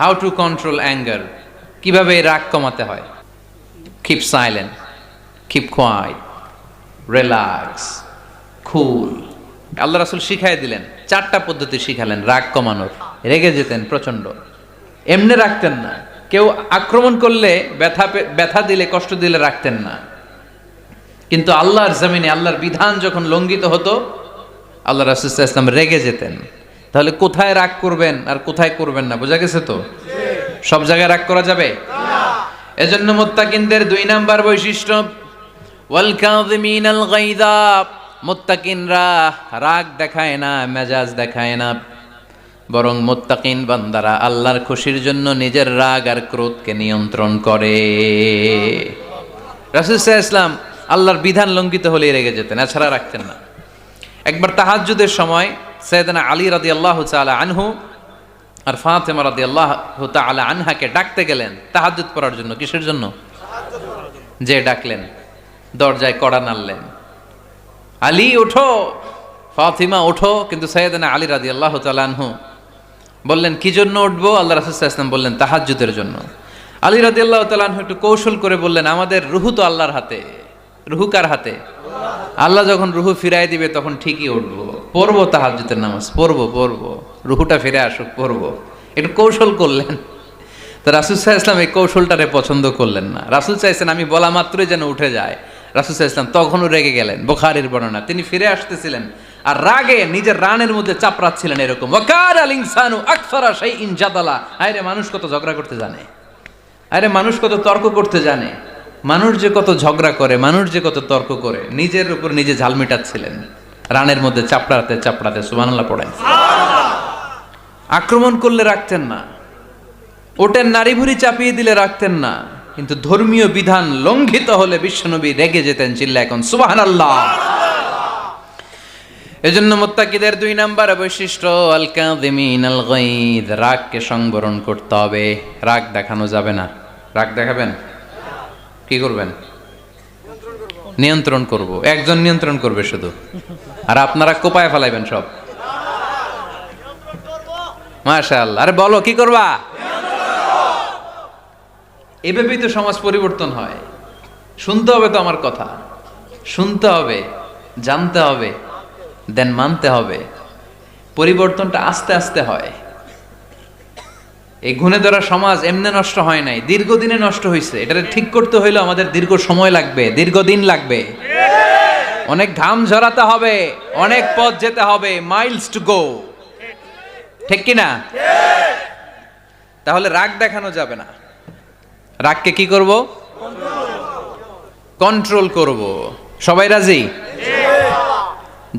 How to control anger কীভাবে রাগ কমাতে হয়? Keep silent keep quiet relax cool Allah Rasul শিখাই দিলেন, চারটা পদ্ধতি শিখালেন রাগ কমানোর। রেগে যেতেন প্রচণ্ড এমনি রাখতেন না। কেউ আক্রমণ করলে ব্যথা ব্যথা দিলে, কষ্ট দিলে রাখতেন না। কিন্তু আল্লাহর জমিনে, আল্লাহর বিধান যখন লঙ্ঘিত হতো, আল্লাহ রাসুল ইসলাম রেগে যেতেন। তাহলে কোথায় রাগ করবেন আর কোথায় করবেন না? বোঝা গেছে তো? সব জায়গায় রাগ করা যাবে? এজন্য মোত্তাকিনদের দুই নাম্বার বৈশিষ্ট্য ওয়াল কাযিমিনাল গায়দা মুত্তাকিনরা রাগ দেখায় না, মেজাজ দেখায় না। বরং মুত্তাকিন বান্দারা আল্লাহর খুশির জন্য নিজের রাগ আর ক্রোধকে নিয়ন্ত্রণ করে। সাল্লাল্লাহু ইসলাম আল্লাহর বিধান লঙ্ঘিত হলে রেগে যেতেন, এছাড়া রাখতেন না। একবার তাহাজ্জুদের সময় সৈয়দনা আলী রাদিয়াল্লাহু তাআলা আনহু আর ফাতেমা রাদিয়াল্লাহু তাআলা আনহাকে ডাকতে গেলেন, তাহাজ্জুদ পড়ার জন্য, কিসের জন্য? যে ডাকলেন, দরজায় কড়া নাড়লেন। আলী, ওঠো! ফাতিমা, ওঠো! কিন্তু সৈয়দনা আলী রাদিয়াল্লাহু তাআলা আনহু বললেন, কি জন্য উঠবো? আল্লাহ রাসূল সাল্লাল্লাহু বললেন, তাহাজ্জুদের জন্য। আলী রাদিয়াল্লাহু তাআলা আনহু একটু কৌশল করে বললেন, আমাদের রুহু তো আল্লাহর হাতে। রুহু কার হাতে? আল্লাহ যখন রুহু ফিরাই দিবে, তখন ঠিকই উঠবো। পড়ব তাহাজ্জুদের নামাজ, পড়ব পড়ব, রুহুটা ফিরে আসুক, পড়ব। একটু কৌশল করলেন। তো রাসুল সাহা ইসলাম এই কৌশলটারে পছন্দ করলেন না। রাসুল চাইছেন আমি বলা মাত্রই যেন উঠে যায়। রাসুল সাহা ইসলাম তখনও রেগে গেলেন, বোখারির বর্ণনা। তিনি ফিরে আসতেছিলেন আর রাগে নিজের রানের মধ্যে চাপড়াচ্ছিলেন এরকম। ওয়াকার আল ইনসানু আকসারা সেই ইনজাদালা আরে মানুষ কত ঝগড়া করতে জানে। আরে মানুষ কত তর্ক করতে জানে। মানুষ যে কত ঝগড়া করে, মানুষ যে কত তর্ক করে, নিজের উপর নিজে ঝাল মেটাচ্ছিলেন। রানের মধ্যে চাপড়াতে চাপড়াতে সুবানাল্লাহ পড়েন। আক্রমণ করলে রাখতেন না। ওটের নারী ভুড়ি চাপিয়ে দিলে রাখতেন না। কিন্তু ধর্মীয় বিধান লঙ্ঘিত হলে বিশ্বনবী রেগে যেতেন চিল্লা এখন সুবহানাল্লাহ। এজন্য মোত্তাকিদের দুই নাম্বার বৈশিষ্ট্য আল আল রাগকে সংবরণ করতে হবে। রাগ দেখানো যাবে না। রাগ দেখাবেন? কি করবেন? নিয়ন্ত্রণ করব। একজন নিয়ন্ত্রণ করবে শুধু। আর আপনারা কোপায় ফেলাইবেন সব। মাশাআল্লাহ। আরে বলো, কি করবা? এভাবেই তো সমাজ পরিবর্তন হয়। শুনতে হবে তো আমার কথা। শুনতে হবে, জানতে হবে দেন মানতে হবে। পরিবর্তনটা আস্তে আস্তে হয়। এই ঘুণে ধরা সমাজ এমনি নষ্ট হয় নাই, দীর্ঘদিনে নষ্ট হয়েছে এটা ঠিক করতে হইলে আমাদের দীর্ঘ সময় লাগবে, দীর্ঘদিন লাগবে। অনেক ঘাম ঝরাতে হবে, অনেক পথ যেতে হবে মাইলস টু গো ঠিক কি না তাহলে রাগ দেখানো যাবে না। রাগকে কি করব? কন্ট্রোল করব। সবাই রাজি?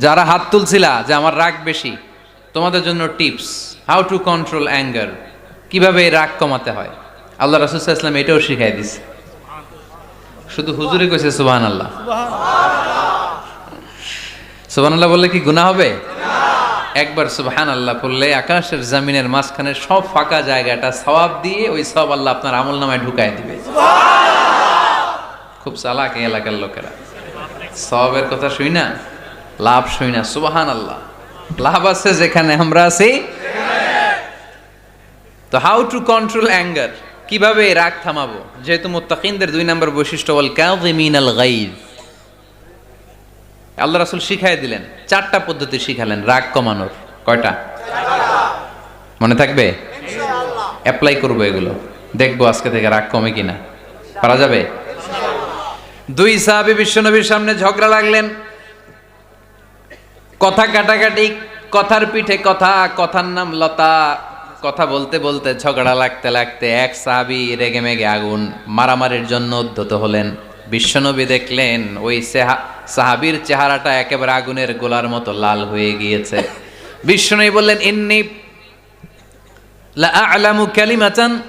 যারা হাত তুলছিলা যে আমার রাগ বেশি, তোমাদের জন্য tips how to control anger কীভাবে রাগ কমাতে হয়? আল্লাহ রাসুল ইসলাম এটাও শিখাই দিছে। শুধু হুজুরে কইছে সুবাহান আল্লাহ সুবাহান আল্লাহ বললে কি গুনাহ হবে? একবার সুবহান আল্লাহ পড়লে আকাশের জামিনের মাঝখানে সব ফাঁকা জায়গাটা সওয়াব দিয়ে ওই সব আল্লাহ আপনার আমল নামায় ঢুকায় দিবে। খুব চালাক এই এলাকার লোকেরা। সবের কথা শুই না, লাভ শুই না সুবাহান আল্লাহ লাভ আছে যেখানে আমরা আছি তো হাউ টু কন্ট্রোল অ্যাঙ্গার কীভাবে রাগ থামাবো? যেহেতু মুত্তাকিনদের দুই নম্বর বৈশিষ্ট্য বল কাযিমিন আল গাইজ। আল্লাহ রাসূল শিখাই দিলেন চারটা পদ্ধতি শিখালেন রাগ কমানোর। কয়টা? মনে থাকবে? অ্যাপ্লাই করব এগুলো। দেখব আজকে থেকে রাগ কমে কিনা। পারা যাবে? দুই সাহাবী বিশ্বনবীর সামনে ঝগড়া লাগলেন। কথা কাটাকাটি কথার পিঠে কথা কথার নাম লতা কথা বলতে বলতে, ঝগড়া লাগতে লাগতে এক সাহাবি রেগে মেগে আগুন মারামারির জন্য উদ্ধত হলেন। বিশ্বনবী দেখলেন ওই সেহা- সাহাবীর চেহারাটা একেবারে আগুনের গোলার মতো লাল হয়ে গিয়েছে। বিশ্বনবী বললেন, ইন্নি আ'লামু কালিমাতান,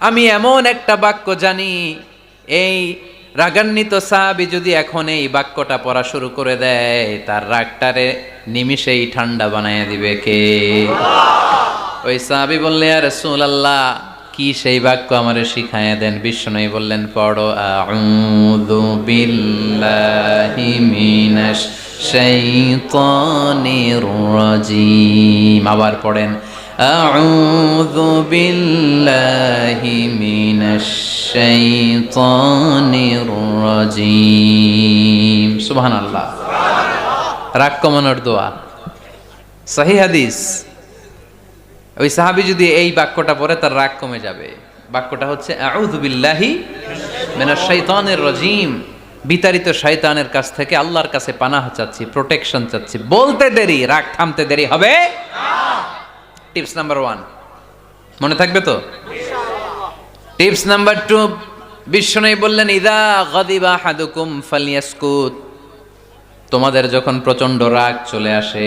আমি এমন একটা বাক্য জানি, এই রাগান্বিত সাহাবি যদি এখন এই বাক্যটা পড়া শুরু করে দেয়, তার রাগটারে নিমিষেই ঠান্ডা বানায় দিবে কে? ওই সাহাবি বললে আর রসুল আল্লাহ কি সেই বাক্য আমার শিখাইয়া দেন? বিষ্ণু বললেন, পড়ো, আউযু বিল্লাহি মিনাশ শাইতানির রাজিম। আবার পড়েন, আউযু বিল্লাহি মিনাশ শাইতানির রাজিম। সুবহানাল্লাহ। রাগ কমানোর দোয়া। সহি হাদিস। ওই সাহাবি যদি এই বাক্যটা পড়ে, তার রাগ কমে যাবে। বাক্যটা হচ্ছে মিনাশ শাইতানির রাজিম। বিতাড়িত কাছ থেকে আল্লাহর কাছে পানাহ চাচ্ছি, প্রোটেকশন চাচ্ছি। বলতে দেরি, রাগ থামতে দেরি হবে। Tips number one. মনে থাকবে তো? টিপস নাম্বার টু বিশ্বনয়ী বললেন, ইদা গদিবা হাদুকুম ফালিয়াসকুত। তোমাদের যখন প্রচণ্ড রাগ চলে আসে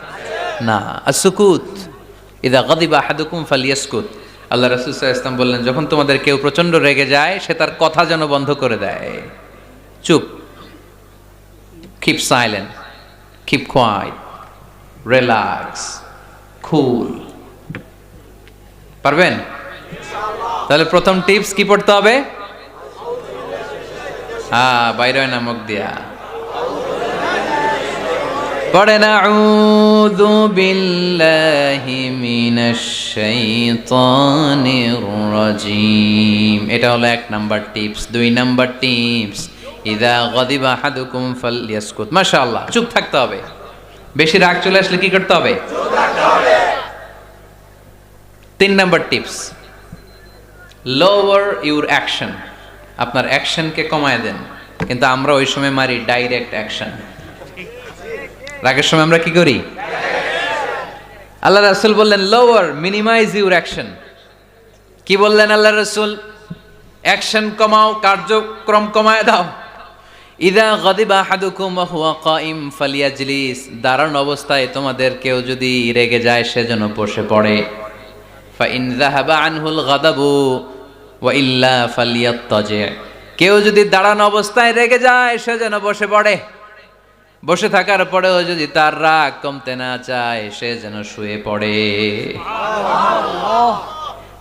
না আসুকুত ইদা গদিবা হাদুকুম ফালিয়াসকুত। আল্লাহ রাসূল আলাইহি বললেন, যখন তোমাদের কেউ প্রচণ্ড রেগে যায়, সে তার কথা যেন বন্ধ করে দেয়। চুপ। Keep silent keep quiet relax cool পারবেন? তাহলে প্রথম টিপস কি পড়তে হবে? হ্যাঁ বাইরে নামক দিয়া। পড়েন আউযু বিল্লাহি মিনাশ শাইতানির রাজিম। এটা হলো এক নাম্বার টিপস। দুই নাম্বার টিপস, ইদা গদিবা আহাদুকুম ফালইয়াসকুত। মাশাআল্লাহ, চুপ থাকতে হবে। বেশি রাগ চলে আসলে কি করতে হবে? তিন number tips lower your action আপনার অ্যাকশনকে কমায় দেন, কিন্তু আমরা ওই সময় মারি ডাইরেক্ট অ্যাকশন রাগের সময় আমরা কি করি? আল্লাহ রাসুল বললেন লোয়ার মিনিমাইজ ইউর অ্যাকশন কি বললেন আল্লাহ রসুল? অ্যাকশন কমাও, কার্যক্রম কমায় দাও। ইদা গদিবা হাদুকুম হুয়া কাইম ফালিয়াজলিস। দাঁড়ান অবস্থায় তোমাদের কেউ যদি রেগে যায় সেজন্য বসে পড়ে। ফাইন যাহাবা আনহুল গাদাবু ওয়া ইল্লা ফালিয়াত্তাজি। কেউ যদি দাঁড়ানো অবস্থায় রেগে যায়, সে যেন বসে পড়ে। বসে থাকার পরেও যদি তার রাগ কমতে না চায়, সে যেন শুয়ে পড়ে।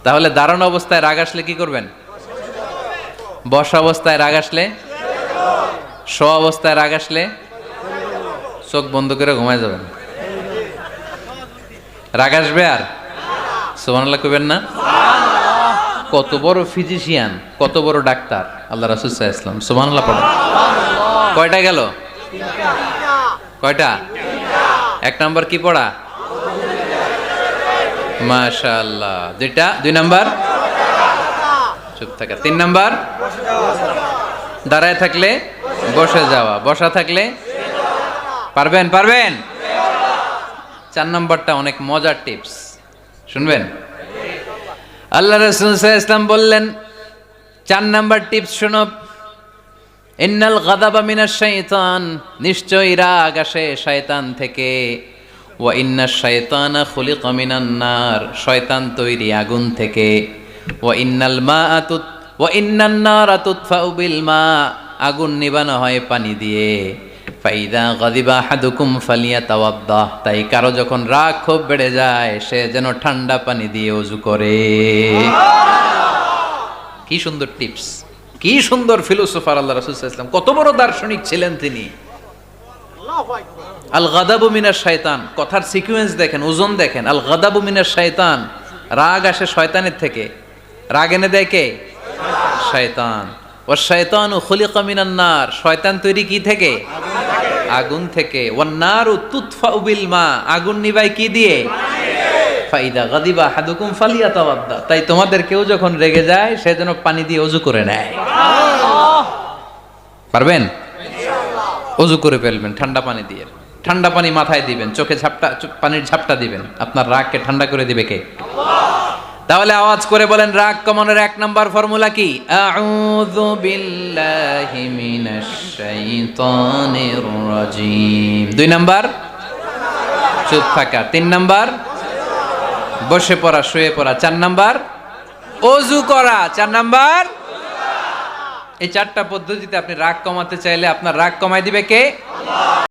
তাহলে দারুণ অবস্থায় রাগ আসলে কি করবেন? বসা অবস্থায় রাগ আসলে? শো অবস্থায় রাগ আসলে? চোখ বন্ধ করে ঘুমায় যাবেন। রাগ আসবে আর? সোহানাল্লাহ কইবেন না? কত বড় ফিজিশিয়ান, কত বড় ডাক্তার। আল্লাহ রাসুল ইসলাম সোহানাল্লাহ পড়েন। কয়টা গেল? কয়টা? এক নাম্বার কি পড়া? মাশাআল্লাহ। দুইটা দুই নাম্বার? চুপ থাকা। তিন নাম্বার? দাঁড়ায় থাকলে বসে যাওয়া। বসা থাকলে? পারবেন? পারবেন? চার নাম্বারটা অনেক মজার টিপস। শুনবেন? আল্লাহ রসুল ইসলাম বললেন, চার নাম্বার টিপস শোনো ইন্নাল গাদাবা মিনাশ শাইতান নিশ্চয়ই রাগ আসে শয়তান থেকে। ওয়া ইন্না শাইতানা খুলিকা মিনান নার শয়তান তৈরি আগুন থেকে। ওয়া ইন্নাল মাআতুত ওয়া ইন্নান নারা তুতফাউ বিল মা আগুন নিবানো হয় পানি দিয়ে। ফাইদা গাদিবা হাদুকুম ফালিয়াতাওয়াদ্দাহ তাই কারও যখন রাগ খুব বেড়ে যায় সে যেন ঠান্ডা পানি দিয়ে ওযু করে। কি সুন্দর টিপস। কি সুন্দর ফিলোসোফার আল্লাহ রাসূল ইসলাম কত বড় দার্শনিক ছিলেন তিনি। আল গাদাবু মিনার শয়তান কথার সিকুয়েন্স দেখেন ওজন দেখেন। আল গাদাবু মিনার শয়তান রাগ আসে শয়তানের থেকে। রাগ এনে দেয় কে? শয়তান। ও শয়তান ও খলিকা মিনান নার শয়তান তৈরি কি থেকে? আগুন থেকে। ওয়ান নারু তুতফা উবিল মা আগুন নিবাই কি দিয়ে? ফাইদা গাদিবা হাদুকুম ফালিয়া তাওয়াদ্দা তাই তোমাদের কেউ যখন রেগে যায়, সে যেন পানি দিয়ে অজু করে নেয়। পারবেন? অজু করে ফেলবেন, ঠান্ডা পানি দিয়ে। ঠান্ডা পানি মাথায় দিবেন, চোখে ঝাপটা পানির ঝাপটা দিবেন। আপনার রাগকে ঠান্ডা করে দিবে কে? তাহলে আওয়াজ করে বলেন, রাগ কমানোর এক নম্বর ফর্মুলা কি? আউযু বিল্লাহি মিনাশ শাইতানির রাজিম। দুই নাম্বার? চুপ থাকা। তিন নাম্বার? বসে পড়া, শুয়ে পড়া। চার নাম্বার, অজু করা। চার নাম্বার, এই চারটা পদ্ধতিতে আপনি রাগ কমাতে চাইলে আপনার রাগ কমাই দিবে কে?